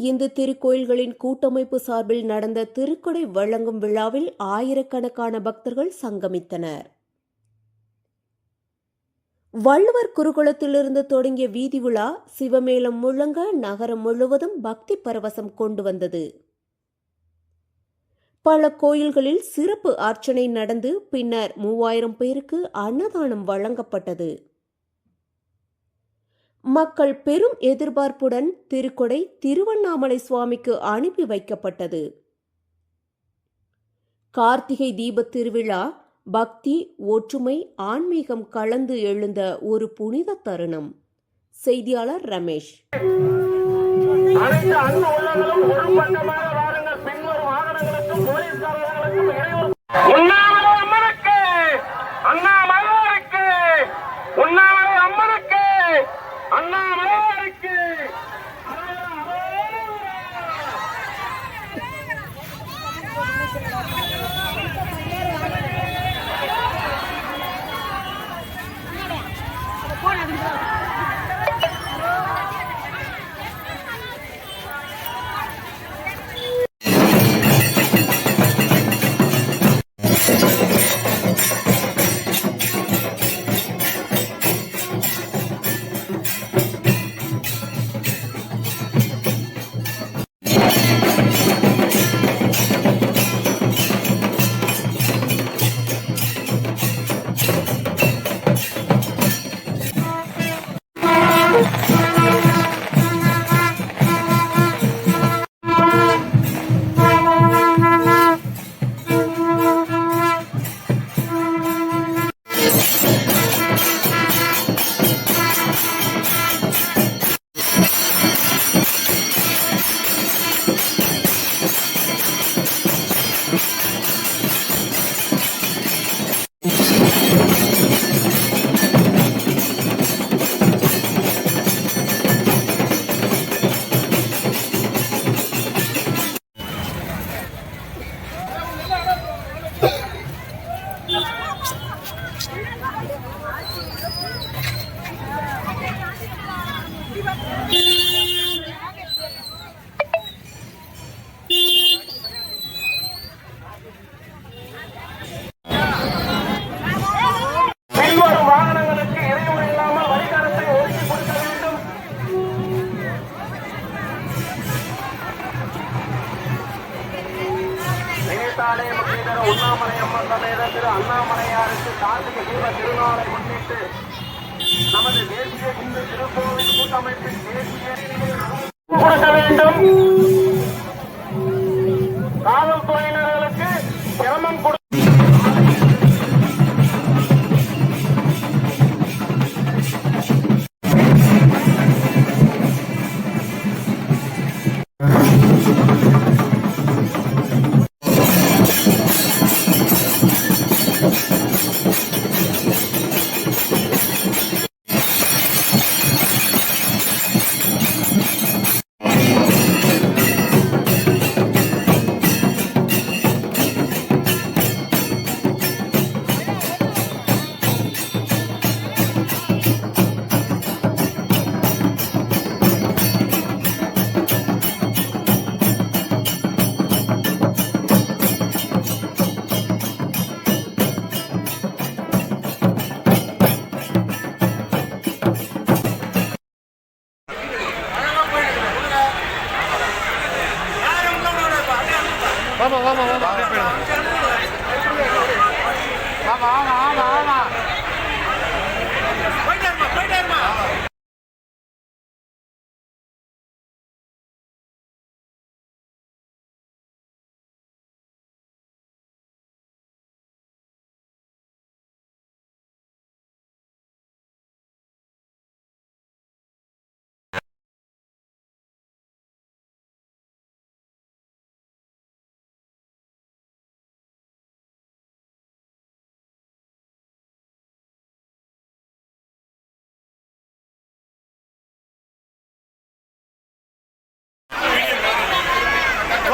இந்து திருக்கோயில்களின் கூட்டமைப்பு சார்பில் நடந்த திருக்கொடை வழங்கும் விழாவில் ஆயிரக்கணக்கான பக்தர்கள் சங்கமித்தனர். வள்ளுவர் குருகுலத்திலிருந்து தொடங்கிய வீதி விழா சிவமேளம் முழங்க நகரம் முழுவதும் பக்தி பரவசம் கொண்டு வந்தது. பல கோயில்களில் சிறப்பு அர்ச்சனை நடந்து பின்னர் மூவாயிரம் பேருக்கு அன்னதானம் வழங்கப்பட்டது. மக்கள் பெரும் எதிர்பார்ப்புடன் திருக்கொடை திருவண்ணாமலை சுவாமிக்கு அனுப்பி வைக்கப்பட்டது. கார்த்திகை தீபத் திருவிழா பக்தி ஒற்றுமை ஆன்மீகம் கலந்து எழுந்த ஒரு புனித தருணம். செய்தியாளர் ரமேஷ். அனைத்து Thank you. நினைத்தாலே முக்கியதர உண்ணாமலை அம்மன் சமேத திரு அண்ணாமலையாருக்கு கார்த்திகை தீப திருநாளை முன்னிட்டு நமது தேசிய இந்து திருக்கோவில் கூட்டமைப்பின் தேசிய கொடுக்க வேண்டும்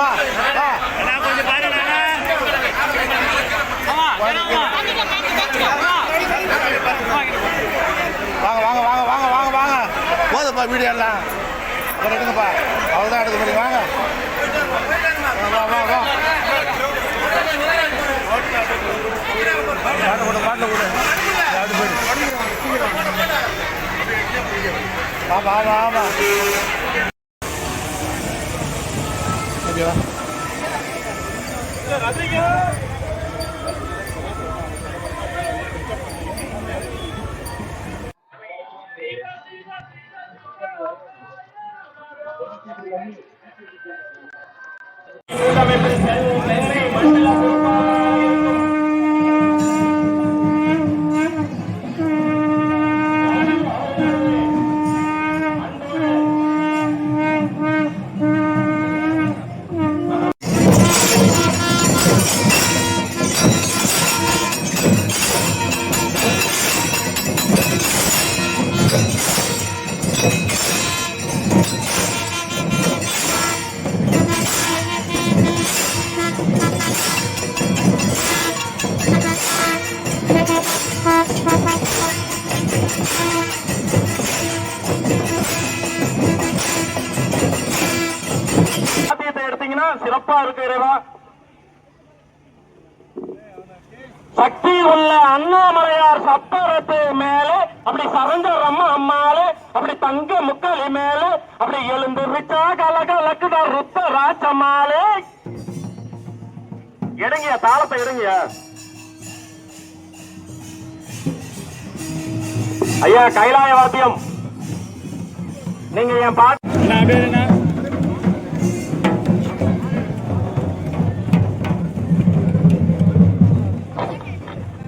போதும்ப்பா வாங்க வாங்க வாங்க. எடுங்கப்பா அவ்வளோதான் எடுக்க முடியும் வாங்க வா வா வா பாட்டு கூட பாட்டு கூட அது போயிடு ஆமாம் 나들이야. 나들이야. சிறப்பா இருக்கு இறைவா. சக்தி உள்ள அண்ணாமலையார் சப்பரத்து மேல அப்படி சரஞ்சர் அம்மா அம்மாலே அப்படி தங்க முக்காலி மேல அப்படி எழுந்துருச்சா கலக லக்குதா ருத்த ராச்சமாலே இறங்கிய தாளத்தை இறங்கிய ஐயா கைலாய வாத்தியம் நீங்க என் பாட்டு